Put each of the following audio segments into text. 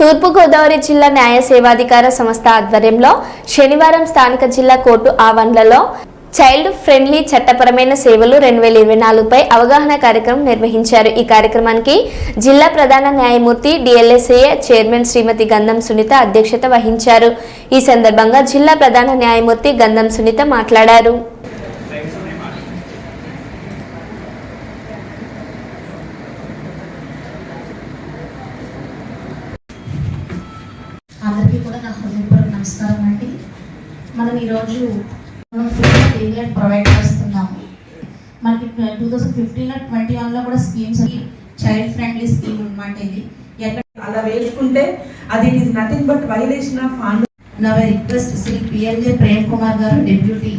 తూర్పుగోదావరి జిల్లా న్యాయ సేవాధికార సంస్థ ఆధ్వర్యంలో శనివారం స్థానిక జిల్లా కోర్టు ఆవరణలో చైల్డ్ ఫ్రెండ్లీ చట్టపరమైన సేవలు రెండు వేల ఇరవై నాలుగుపై అవగాహన కార్యక్రమం నిర్వహించారు. ఈ కార్యక్రమానికి జిల్లా ప్రధాన న్యాయమూర్తి డిఎల్ఎస్ఏ చైర్మన్ శ్రీమతి గంధం సునీత అధ్యక్షత వహించారు. ఈ సందర్భంగా జిల్లా ప్రధాన న్యాయమూర్తి గంధం సునీత మాట్లాడారు అందరికీ కూడా నా హృదయపూర్వక నమస్కారం అండి. మనం ఈరోజు పీరియడ్ ప్రొవైడ్ చేస్తున్నాము. మనకి టూ థౌసండ్ ఫిఫ్టీన్ ట్వంటీ వన్లో కూడా స్కీమ్స్ చైల్డ్ ఫ్రెండ్లీ స్కీమ్ అనమాట ఇది. ఎక్కడ అలా వేసుకుంటే అది it is nothing but violation of on నా రిక్వెస్ట్ శ్రీ పిఎల్జే ప్రేమ్ కుమార్ గారు డెప్యూటీ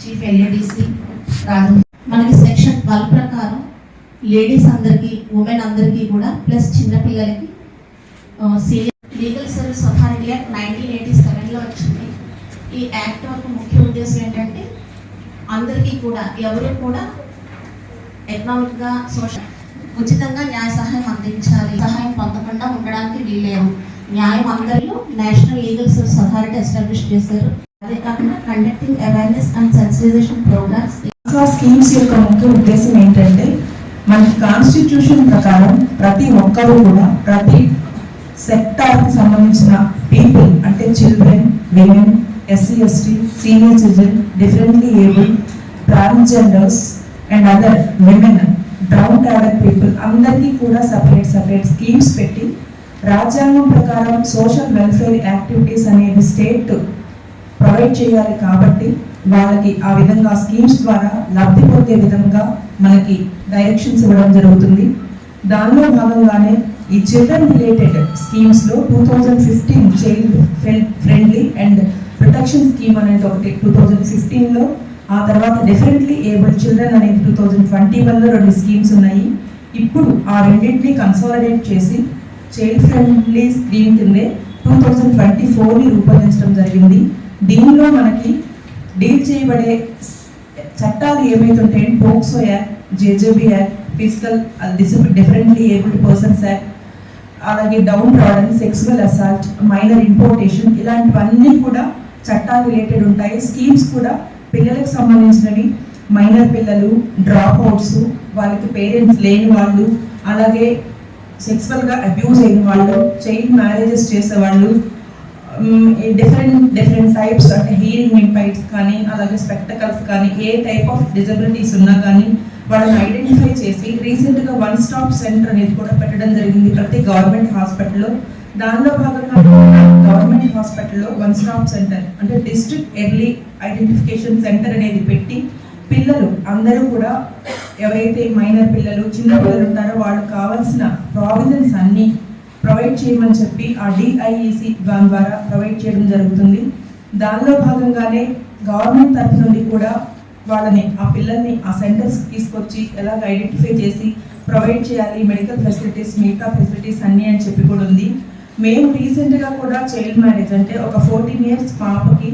చీఫ్ ఎల్ఏడిసి రాజు. మనకి సెక్షన్ ట్వెల్వ్ ప్రకారం లేడీస్ అందరికీ ఉమెన్ అందరికీ కూడా ప్లస్ చిన్నపిల్లలకి senior legal service authority act nineteen eighty సెవెన్లో వచ్చింది. ఈ యాక్ట్ యొక్క ముఖ్య ఉద్దేశం ఏంటంటే అందరికీ కూడా ఎవరు కూడా ఎకనామిక్గా సోషల్ ఉచితంగా న్యాయ సహాయం అందించాలి. సహాయం పొందకుండా ఉండడానికి వీలేదు న్యాయం అందరిలో national legal service authority establish చేశారు. అదే కాకుండా conducting awareness and sensitisation programmes schemes యొక్క ముఖ్య ఉద్దేశం ఏంటంటే మనకి కాన్స్టిట్యూషన్ ప్రకారం ప్రతి ఒక్కరూ కూడా ప్రతి సెక్టార్కి సంబంధించిన పీపుల్ అంటే children women SC ST senior citizen differently able transgenders and other women drown cadre people అందరికీ కూడా సపరేట్ సపరేట్ స్కీమ్స్ పెట్టి రాజ్యాంగం ప్రకారం సోషల్ వెల్ఫేర్ యాక్టివిటీస్ అనేది స్టేట్ ప్రొవైడ్ చేయాలి కాబట్టి వాళ్ళకి ఆ విధంగా స్కీమ్స్ ద్వారా లబ్ధి పొందే విధంగా మనకి డైరెక్షన్స్ ఇవ్వడం జరుగుతుంది. దానిలో భాగంగానే ఈ children related స్కీమ్స్లో two thousand fifteen child friendly and protection scheme అనేది ఒకటి టూ థౌజండ్ ఫిఫ్టీన్లో ఆ తర్వాత డిఫరెంట్లీ ఏబుల్ చిల్డ్రన్ అనేది టూ థౌజండ్ ట్వంటీ వన్లో రెండు స్కీమ్స్ ఉన్నాయి. ఇప్పుడు ఆ రెండింటిని కన్సాలిడేట్ చేసి చైల్డ్ ఫ్రెండ్లీ స్కీమ్ కిందే టూ థౌజండ్ ట్వంటీ ఫోర్ని రూపొందించడం జరిగింది. దీనిలో మనకి డీల్ చేయబడే చట్టాలు ఏమైతుంటే POCSO act JJB act physical differently abled persons act అలాగే డౌన్ రాడన్ సెక్సువల్ అసాల్ట్ మైనర్ ఇంపోర్టేషన్ ఇలాంటివన్నీ కూడా చట్టాలు రిలేటెడ్ ఉంటాయి. స్కీమ్స్ కూడా పిల్లలకు సంబంధించినవి. మైనర్ పిల్లలు డ్రాప్ అవుట్స్ వాళ్ళకి పేరెంట్స్ లేని వాళ్ళు అలాగే సెక్సువల్గా అబ్యూజ్ అయిన వాళ్ళు చైల్డ్ మ్యారేజెస్ చేసేవాళ్ళు డిఫరెంట్ డిఫరెంట్ టైప్స్ అంటే హీరింగ్ ఇంపైట్స్ కానీ అలాగే స్పెక్టకల్స్ కానీ ఏ టైప్ ఆఫ్ డిజబిలిటీస్ ఉన్నా కానీ వాళ్ళని ఐడెంటిఫై చేసి రీసెంట్గా వన్ స్టాప్ సెంటర్ అనేది కూడా పెట్టడం జరిగింది ప్రతి గవర్నమెంట్ హాస్పిటల్లో. దానిలో భాగంగా గవర్నమెంట్ హాస్పిటల్లో వన్ స్టాప్ సెంటర్ అంటే డిస్ట్రిక్ట్ ఎర్లీ ఐడెంటిఫికేషన్ సెంటర్ అనేది పెట్టి పిల్లలు అందరూ కూడా ఎవరైతే మైనర్ పిల్లలు చిన్న పిల్లలు ఉంటారో వాళ్ళకి కావాల్సిన ప్రావిజన్స్ అన్నీ ప్రొవైడ్ చేయమని చెప్పి ఆ డిఐఈసి ద్వారా ప్రొవైడ్ చేయడం జరుగుతుంది. దానిలో భాగంగానే గవర్నమెంట్ తరఫు నుండి కూడా వాళ్ళని ఆ పిల్లల్ని ఆ సెంటర్స్ తీసుకొచ్చి ఎలాగ ఐడెంటిఫై చేసి ప్రొవైడ్ చేయాలి మెడికల్ ఫెసిలిటీస్ మిగతా ఫెసిలిటీస్ అన్నీ అని చెప్పి కూడా ఉంది. మేము రీసెంట్గా కూడా చైల్డ్ మ్యారేజ్ అంటే ఒక ఫోర్టీన్ ఇయర్స్ పాపకి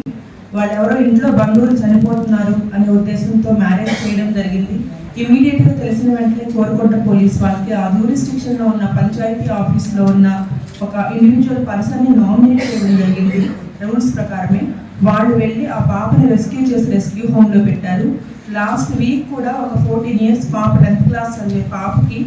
వాళ్ళు ఎవరో ఇంట్లో బంధువులు చనిపోతున్నారు అనే ఉద్దేశంతో మ్యారేజ్ చేయడం జరిగింది. ఇమీడియట్గా తెలిసిన వెంటనే కోరుకుంట పోలీస్ వాళ్ళకి ఆ జ్యూరిస్టిక్షన్ ఉన్న పంచాయతీ ఆఫీస్లో ఉన్న ఒక ఇండివిజువల్ పర్సన్ని నామినేట్ చేయడం జరిగింది. రూల్స్ ప్రకారమే. వాళ్ళు వెళ్ళి ఆ పాపని రెస్క్యూ చేసి రెస్క్యూ హోమ్లో పెట్టారు. లాస్ట్ వీక్ కూడా ఒక ఫోర్టీన్ ఇయర్స్ పాప టెన్త్ క్లాస్ చదివే పాపకి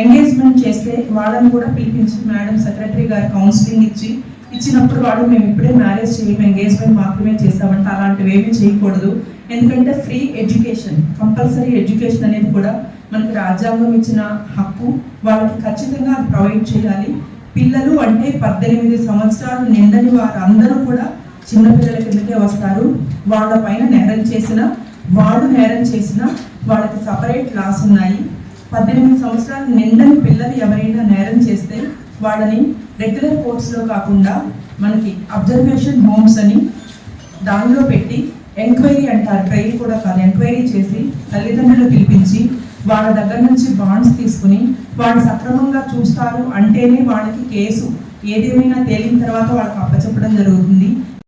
ఎంగేజ్మెంట్ చేస్తే వాళ్ళని కూడా పిలిపించి మేడం సెక్రటరీ గారు కౌన్సిలింగ్ ఇచ్చి ఇచ్చినప్పుడు వాళ్ళు మేము ఇప్పుడే మ్యారేజ్ చేయము ఎంగేజ్మెంట్ మాత్రమే చేస్తామంటే అలాంటివి ఏమీ చేయకూడదు. ఎందుకంటే ఫ్రీ ఎడ్యుకేషన్ కంపల్సరీ ఎడ్యుకేషన్ అనేది కూడా మనకి రాజ్యాంగం ఇచ్చిన హక్కు. వాళ్ళకి ఖచ్చితంగా అది ప్రొవైడ్ చేయాలి. పిల్లలు అంటే పద్దెనిమిది సంవత్సరాలు నిండని వారు అందరూ కూడా చిన్నపిల్లల కిందకే వస్తారు. వాళ్ళ పైన నేరం చేసిన వాళ్ళు నేరం చేసిన వాళ్ళకి సపరేట్ లాస్ ఉన్నాయి. పద్దెనిమిది సంవత్సరాలు నిండని పిల్లలు ఎవరైనా నేరం చేస్తే వాళ్ళని రెగ్యులర్ కోర్ట్స్లో కాకుండా మనకి అబ్జర్వేషన్ హోమ్స్ అని దానిలో పెట్టి ఎంక్వైరీ అంటారు. ట్రైల్ కూడా కాదు ఎంక్వైరీ చేసి తల్లిదండ్రులు పిలిపించి వాళ్ళ దగ్గర నుంచి బాండ్స్ తీసుకుని వాళ్ళు సక్రమంగా చూస్తారు అంటేనే వాళ్ళకి కేసు ఏదేమైనా తేలిన తర్వాత వాళ్ళకి అప్పచెప్పడం జరుగుతుంది.